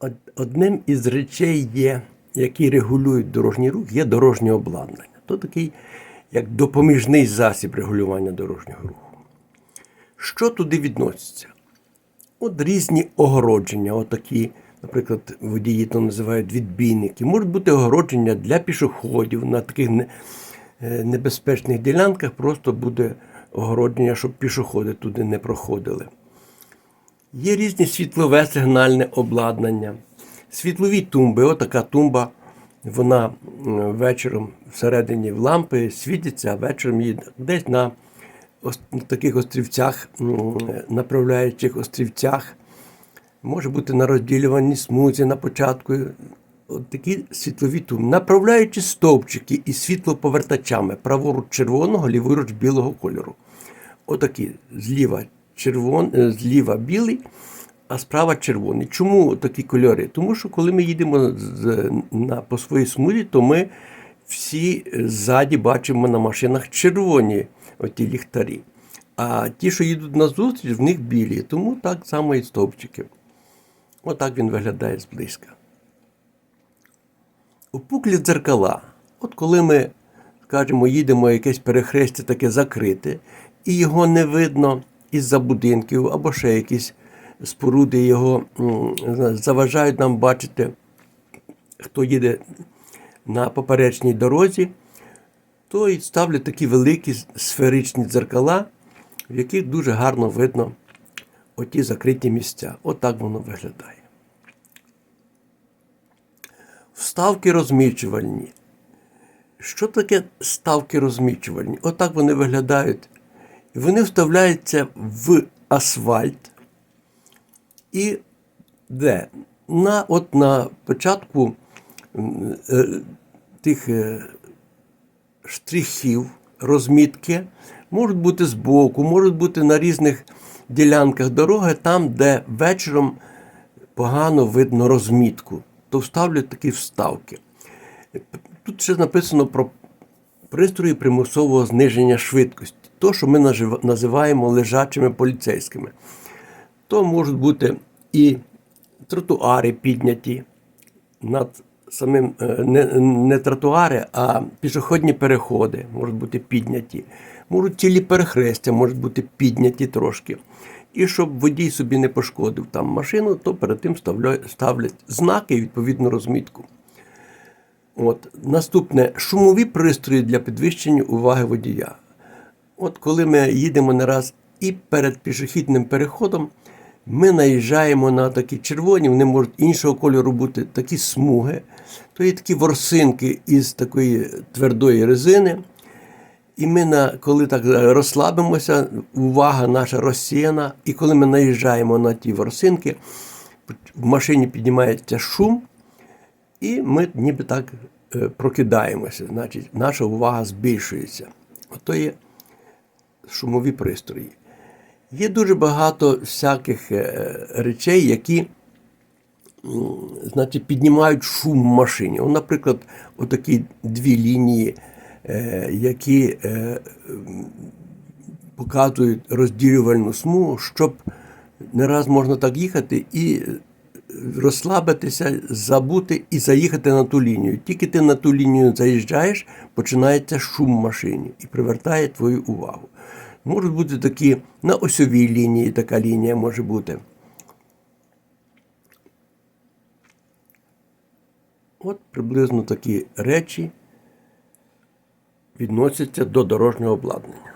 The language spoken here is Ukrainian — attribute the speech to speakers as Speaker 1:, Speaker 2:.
Speaker 1: Од- Одним із речей є, які регулюють дорожній рух, є дорожнє обладнання. То такий як допоміжний засіб регулювання дорожнього руху. Що туди відноситься? От різні огородження, отакі, наприклад, водії то називають відбійники. Можуть бути огородження для пішоходів на таких е, небезпечних ділянках, просто буде огородження, щоб пішоходи туди не проходили. Є різні світлове сигнальне обладнання, світлові тумби. Отака тумба, вона вечором всередині в лампи світиться, а вечором її десь на, таких острівцях, направляючих острівцях. Може бути на розділюваній смузі на початку. От такі світлові тумби. Направляючі стовпчики із світлоповертачами праворуч червоного, ліворуч білого кольору. Отакі зліва червон, е, зліва білий, а справа червоний. Чому такі кольори? Тому що коли ми їдемо з, на, по своїй смузі, то ми всі ззаді бачимо на машинах червоні оті ліхтарі. А ті, що їдуть на зустріч, в них білі. Тому так само і стовпчики. Отак він виглядає зблизька. Опуклі дзеркала. От коли ми, скажімо, їдемо якесь перехрестя таке закрите, і його не видно із-за будинків або ще якісь споруди його заважають нам бачити, хто їде на поперечній дорозі, то і ставлять такі великі сферичні дзеркала, в яких дуже гарно видно оті закриті місця. Отак воно виглядає. Вставки розмічувальні. Що таке ставки розмічувальні? Отак вони виглядають. Вони вставляються в асфальт. І де? На, от на початку е, тих е, штрихів, розмітки можуть бути збоку, можуть бути на різних ділянках дороги, там, де вечором погано видно розмітку, то вставлять такі вставки. Тут ще написано про пристрої примусового зниження швидкості, то, що ми називаємо лежачими поліцейськими. То можуть бути і тротуари підняті над самим е, не, не тротуари, а пішохідні переходи можуть бути підняті. Можуть цілі перехрестя можуть бути підняті трошки. І щоб водій собі не пошкодив там машину, то перед тим ставля- ставлять знаки і відповідну розмітку. От. Наступне шумові пристрої для підвищення уваги водія. От коли ми їдемо не раз і перед пішохідним переходом, ми наїжджаємо на такі червоні, вони можуть іншого кольору бути, такі смуги, то є такі ворсинки із такої твердої резини. І ми, на, коли так розслабимося, увага наша розсіяна, і коли ми наїжджаємо на ті ворсинки, в машині піднімається шум, і ми ніби так е, прокидаємося, значить, наша увага збільшується. Ото є шумові пристрої. Є дуже багато всяких е, речей, які значить, піднімають шум в машині. Наприклад, отакі дві лінії, е, які е, показують розділювальну смугу, щоб не раз можна так їхати і розслабитися, забути і заїхати на ту лінію. Тільки ти на ту лінію заїжджаєш, починається шум в машині і привертає твою увагу. Можуть бути такі на осьовій лінії, така лінія може бути. От приблизно такі речі відносяться до дорожнього обладнання.